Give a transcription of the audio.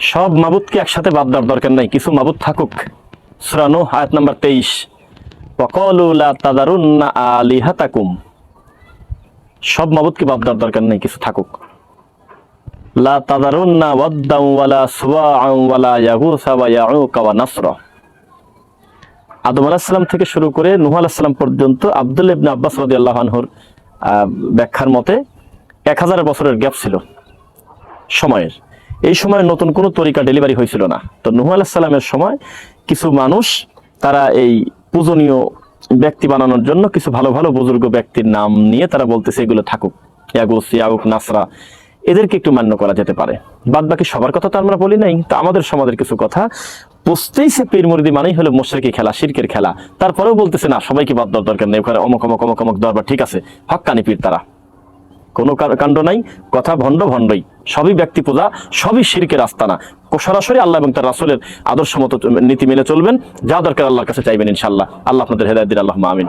সব মাবুদকে একসাথে বাদ দেওয়ার দরকার নাই, কিছু মাবুদ থাকুক। সুরানো আয়াত নাম্বার তেইশ। ওয়াকালুলা তাদারুন্না আলিহাতাকুম। সব মাবুদকে বাদ দেওয়ার দরকার নেই, কিছু থাকুক। লা থেকে শুরু করে নূহ আলাহিস পর্যন্ত আব্দুল ইবনে আব্বাস রাদিয়াল্লাহু ব্যাখ্যার মতে এক হাজার বছরের গ্যাপ ছিল, সময়ের। এই সময় নতুন কোনো তরিকা ডেলিভারি হয়েছিল না। তো নুহ আলাহ সাল্লামের সময় কিছু মানুষ, তারা এই পূজনীয় ব্যক্তি বানানোর জন্য কিছু ভালো ভালো বুজুর্গ ব্যক্তির নাম নিয়ে তারা বলতেছে, এগুলো থাকুক। ইয়াগুস ইয়াউক নাসরা, এদেরকে একটু মান্য করা যেতে পারে। বাদ বাকি সবার কথা তো আমরা বলি নাই। তো আমাদের সমাজের কিছু কথা বুঝতেই সে পীর মুরিদি মানেই হলো মোশরেকি খেলা, শিরকের খেলা। তারপরেও বলতেছে, না, সবাইকে বাদ দেওয়ার দরকার নেই। ওখানে অমক অমক অমক অমক দরবার ঠিক আছে। হক্কানি পীর তারা। কোনো কাণ্ড নাই, কথা ভণ্ড ভণ্ডই। সবই ব্যক্তি পূজা, সবই শিরকের আস্তানা। সরাসরি আল্লাহ এবং তার রাসুলের আদর্শ মতো নীতি মেনে চলবেন। যা দরকার আল্লাহর কাছে চাইবেন ইনশাল্লাহ আল্লাহ আপনাদের হেদায়ত দিন আল্লাহ আমিন।